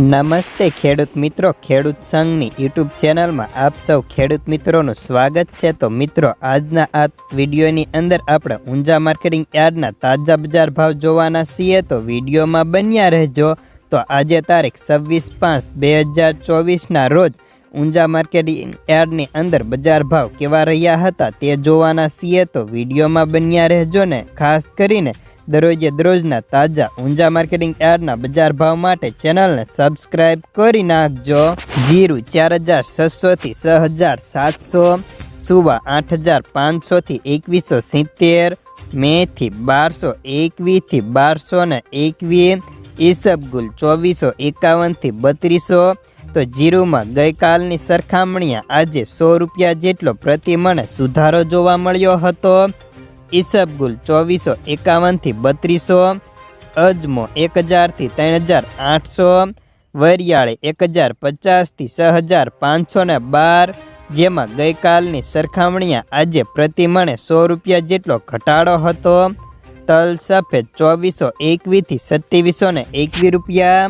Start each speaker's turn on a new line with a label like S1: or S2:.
S1: નમસ્તે ખેડૂત મિત્રો, ખેડૂત સંઘની યુટ્યુબ ચેનલમાં આપ સૌ ખેડૂત મિત્રોનું સ્વાગત છે. તો મિત્રો, આજના આ વિડીયોની અંદર આપણે ઊંઝા માર્કેટિંગ યાર્ડના તાજા બજાર ભાવ જોવાના છીએ. તો વિડીયોમાં બન્યા રહેજો. તો આજે તારીખ છવ્વીસ પાંચ બે હજાર ચોવીસના રોજ ઊંઝા માર્કેટિંગ યાર્ડની અંદર બજાર ભાવ કેવા રહ્યા હતા તે જોવાના છીએ. તો વિડીયોમાં બન્યા રહેજો ને, ખાસ કરીને દરરોજે દરરોજના તાજા, ઊંઝા માર્કેટિંગ યાર્ડના બજાર ભાવ માટે ચેનલને સબસ્ક્રાઇબ કરી નાખજો. જીરું ચાર હજાર છસોથી છ હજાર સાતસો, સુવા આઠ હજાર પાંચસોથી એકવીસો સિત્તેર, મેથી બારસો એકવીસથી બારસો ને એકવીસ ઈસબગુલ ચોવીસો એકાવનથી બત્રીસો. તો જીરુમાં ગઈકાલની સરખામણીએ આજે સો રૂપિયા જેટલો પ્રતિમણે સુધારો જોવા મળ્યો હતો. ઈસબગુલ ચોવીસો એકાવનથી બત્રીસો, અજમો એક હજારથી ત્રણ હજાર આઠસો, વરિયાળી એક હજાર પચાસથી છ હજાર પાંચસો ને બાર, જેમાં ગઈકાલની સરખામણીએ આજે પ્રતિમણે સો રૂપિયા જેટલો ઘટાડો હતો. તલ સફેદ ચોવીસો એકવીસથી સત્યાવીસો ને એકવીસ રૂપિયા.